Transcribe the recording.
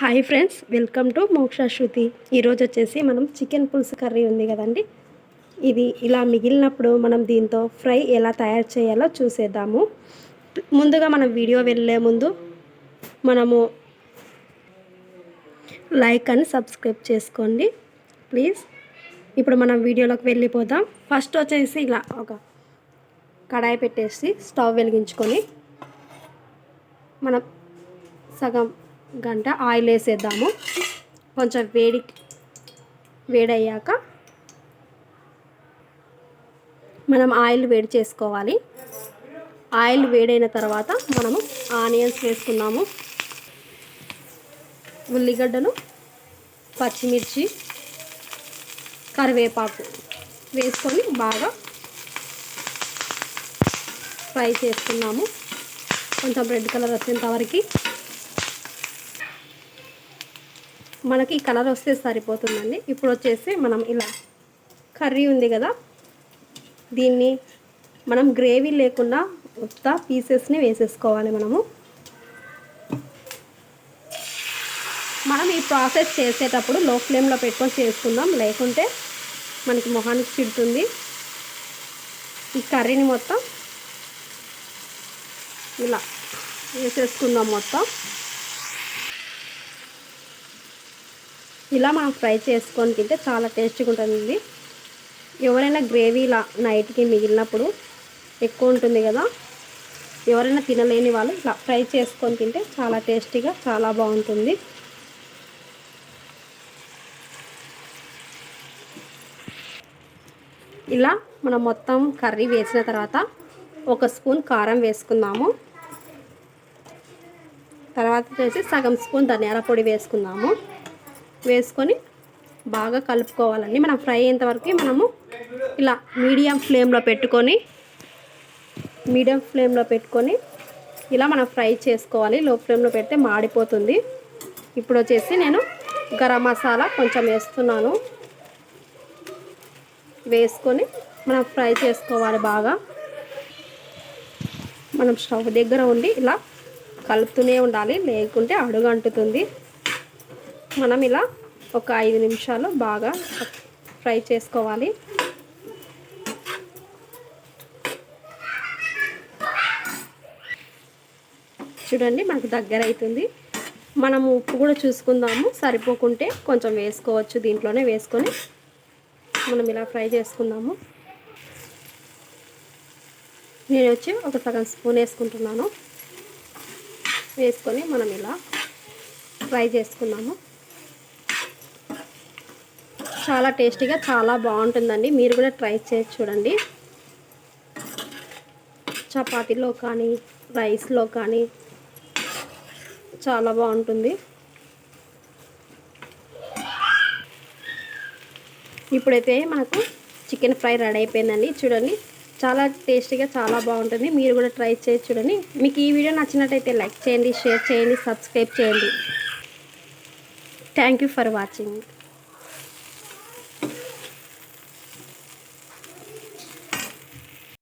Hi friends welcome to మోక్ష శృతి. ఈరోజు వచ్చేసి మనం చికెన్ పులుసు కర్రీ ఉంది కదండి. ఇది ఇలా మిగిలినప్పుడు మనం దీంతో ఫ్రై ఎలా తయారు చేయాలో చూసేద్దాము. ముందుగా మనం వీడియో వెళ్ళే ముందు మనము లైక్ అని సబ్స్క్రైబ్ చేసుకోండి. ప్లీజ్. ఇప్పుడు మనం వీడియోలోకి వెళ్ళిపోదాం. ఫస్ట్ వచ్చేసి ఇలా ఒక కడాయి పెట్టేసి స్టవ్ వెలిగించుకొని మనం సగం గంట ఆయిల్ వేసేద్దాము. కొంచెం వేడి వేడయ్యాక మనం ఆయిల్ వేడి చేసుకోవాలి. ఆయిల్ వేడైన తర్వాత మనము ఆనియన్స్ వేసుకున్నాము. ఉల్లిగడ్డలు పచ్చిమిర్చి కరివేపాకు వేసుకొని బాగా ఫ్రై చేసుకున్నాము. కొంచెం రెడ్ కలర్ వచ్చేంత వరకు మనకి కలర్ వస్తే సరిపోతుందండి. ఇప్పుడు వచ్చేసి మనం ఇలా కర్రీ ఉంది కదా దీన్ని మనం గ్రేవీ లేకుండా ఉత్త పీసెస్ని వేసేసుకోవాలి మనము. మనం ఈ ప్రాసెస్ చేసేటప్పుడు లో ఫ్లేమ్లో పెట్టుకొని చేసుకుందాం. లేకుంటే మనకి మొహానికి చిడుతుంది. ఈ కర్రీని మొత్తం ఇలా వేసేసుకుందాం మొత్తం. ఇలా మనం ఫ్రై చేసుకొని తింటే చాలా టేస్టీగా ఉంటుంది ఎవరైనా గ్రేవీ ఇలా నైట్కి మిగిలినప్పుడు ఎక్కువ ఉంటుంది కదా ఎవరైనా తినలేని వాళ్ళు ఇలా ఫ్రై చేసుకొని తింటే చాలా టేస్టీగా చాలా బాగుంటుంది. ఇలా మనం మొత్తం కర్రీ వేసిన తర్వాత ఒక స్పూన్ కారం వేసుకుందాము. తర్వాత వచ్చేసి సగం స్పూన్ ధనియాల పొడి వేసుకుందాము. వేసుకొని బాగా కలుపుకోవాలండి. మనం ఫ్రై అయ్యేంతవరకు మనము ఇలా మీడియం ఫ్లేమ్లో పెట్టుకొని మీడియం ఫ్లేమ్లో పెట్టుకొని ఇలా మనం ఫ్రై చేసుకోవాలి. లో ఫ్లేమ్లో పెడితే మాడిపోతుంది. ఇప్పుడు వచ్చేసి నేను గరం మసాలా కొంచెం వేస్తున్నాను. వేసుకొని మనం ఫ్రై చేసుకోవాలి బాగా. మనం స్టవ్ దగ్గర ఉండి ఇలా కలుపుతూనే ఉండాలి. లేకుంటే అడుగు అంటుతుంది మనం ఇలా ఒక ఐదు నిమిషాలు బాగా ఫ్రై చేసుకోవాలి. చూడండి మనకు దగ్గర అవుతుంది. మనం ఉప్పు కూడా చూసుకుందాము. సరిపోకుంటే కొంచెం వేసుకోవచ్చు దీంట్లోనే వేసుకొని మనం ఇలా ఫ్రై చేసుకుందాము. నేను వచ్చి ఒక సగం స్పూన్ వేసుకుంటున్నాను. వేసుకొని మనం ఇలా ఫ్రై చేసుకున్నాము చాలా టేస్టీగా చాలా బాగుంటుందండి. మీరు కూడా ట్రై చేసి చూడండి. చపాతీలో కానీ రైస్లో కానీ చాలా బాగుంటుంది. ఇప్పుడైతే మనకు చికెన్ ఫ్రై రెడీ అయిపోయిందండి. చూడండి చాలా టేస్టీగా చాలా బాగుంటుంది. మీరు కూడా ట్రై చేసి చూడండి. మీకు ఈ వీడియో నచ్చినట్టయితే లైక్ చేయండి షేర్ చేయండి సబ్స్క్రైబ్ చేయండి. Thank you for watching